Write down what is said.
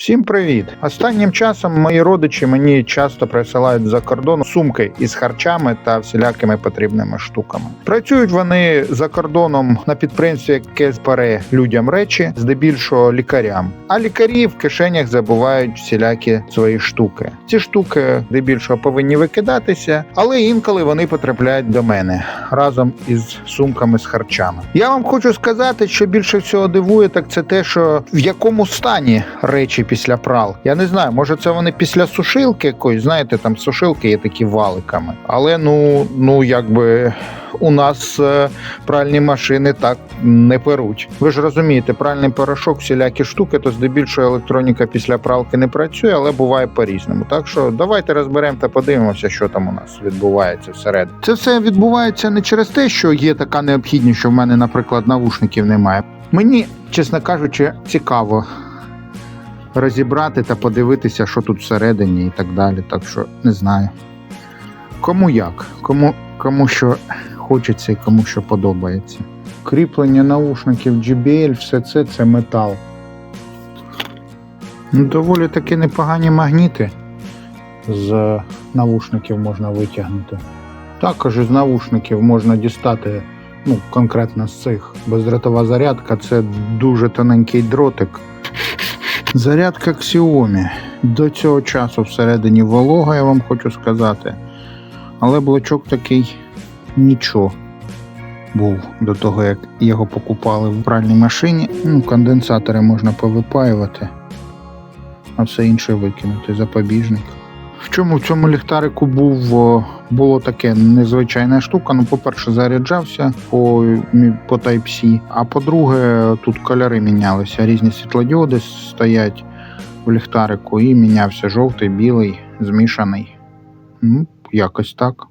Всім привіт! Останнім часом мої родичі мені часто присилають за кордон сумки із харчами та всілякими потрібними штуками. Працюють вони за кордоном на підприємстві, яке збере людям речі, здебільшого лікарям. А лікарі в кишенях забувають всілякі свої штуки. Ці штуки здебільшого повинні викидатися, але інколи вони потрапляють до мене разом із сумками з харчами. Я вам хочу сказати, що більше всього дивує, так це те, що в якому стані речі після прал. Я не знаю, може це вони після сушилки якоїсь, знаєте, там сушилки є такі валиками. Але ну, ну якби. У нас е, пральні машини так не перуть. Ви ж розумієте, пральний порошок, всілякі штуки, то здебільшого електроніка після пралки не працює, але буває по-різному. Так що давайте розберемо та подивимося, що там у нас відбувається всередині. Це все відбувається не через те, що є така необхідність, що в мене, наприклад, навушників немає. Мені, чесно кажучи, цікаво розібрати та подивитися, що тут всередині і так далі. Так що не знаю. Кому як, кому, кому що хочеться і кому що подобається. Кріплення наушників JBL, все це це метал. Ну, доволі таки непогані магніти з навушників можна витягнути. Також із навушників можна дістати, ну, конкретно з цих. Бездротова зарядка це дуже тоненький дротик. Зарядка Xiaomi. До цього часу всередині волога, я вам хочу сказати. Але блочок такий нічого був до того, як його покупали в пральній машині. Ну, конденсатори можна повипаювати, а все інше викинути. Запобіжник. В чому в цьому ліхтарику був було таке незвичайна штука. Ну, по-перше, заряджався по, по Type-C, а по-друге, тут кольори мінялися. Різні світлодіоди стоять в ліхтарику і мінявся жовтий, білий, змішаний. Ну, якось так.